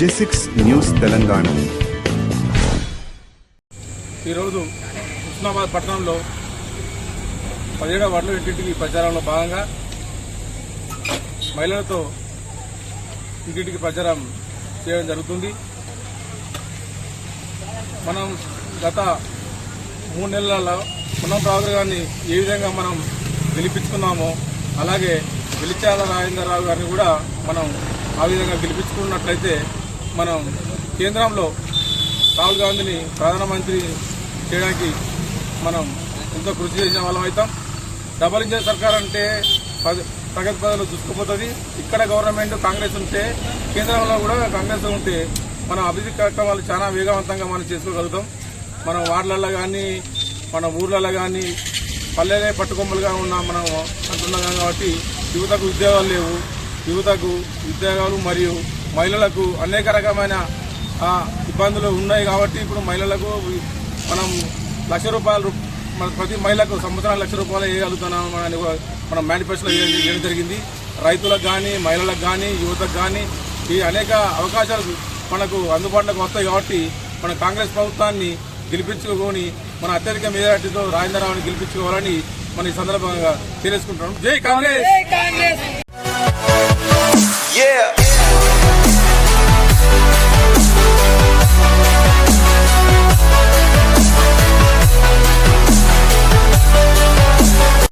జెసిక్స్ news Telangana. ఈరోజు హుస్నాబాద్ పట్టణంలో పదిహేడవ వార్డులో ఇంటింటికి ప్రచారంలో భాగంగా మహిళలతో ఇంటింటికి ప్రచారం చేయడం జరుగుతుంది. మనం గత మూడు నెలలలో పునం రావు గారిని ఏ విధంగా మనం గెలిపించుకున్నామో అలాగే వెలిచాల రాజేంద్రరావు గారిని కూడా మనం ఆ విధంగా గెలిపించుకున్నట్లయితే మనం కేంద్రంలో రాహుల్ గాంధీని ప్రధానమంత్రి చేయడానికి మనం ఎంతో కృషి చేసిన వాళ్ళం అవుతాం. డబల్ ఇంజన్ సర్కార్ అంటే ప్రగతి పదవిలో చూసుకుపోతుంది. ఇక్కడ గవర్నమెంట్ కాంగ్రెస్ ఉంటే కేంద్రంలో కూడా కాంగ్రెస్ ఉంటే మన అభివృద్ధి కార్యక్రమాలు చాలా వేగవంతంగా మనం చేసుకోగలుగుతాం. మన వార్డులలో కానీ మన ఊర్లలో కానీ పల్లెలే పట్టుకొమ్మలుగా ఉన్న మనం అంటున్నాం కాబట్టి యువతకు ఉద్యోగాలు లేవు. యువతకు ఉద్యోగాలు మరియు మహిళలకు అనేక రకమైన ఇబ్బందులు ఉన్నాయి కాబట్టి ఇప్పుడు మహిళలకు మనం లక్ష రూపాయలు మన ప్రతి మహిళకు సంవత్సరానికి లక్ష రూపాయలు వేయగలుగుతున్నాం అని మనం మేనిఫెస్టోలో చేయడం జరిగింది? రైతులకు కానీ మహిళలకు కానీ యువతకు కానీ ఈ అనేక అవకాశాలు మనకు అందుబాటులోకి వస్తాయి కాబట్టి మన కాంగ్రెస్ ప్రభుత్వాన్ని గెలిపించుకొని మన అత్యధిక మెజార్టీతో రాజేంద్రరావుని గెలిపించుకోవాలని మన ఈ సందర్భంగా తెలియజేసుకుంటున్నాం. జై కాంగ్రెస్!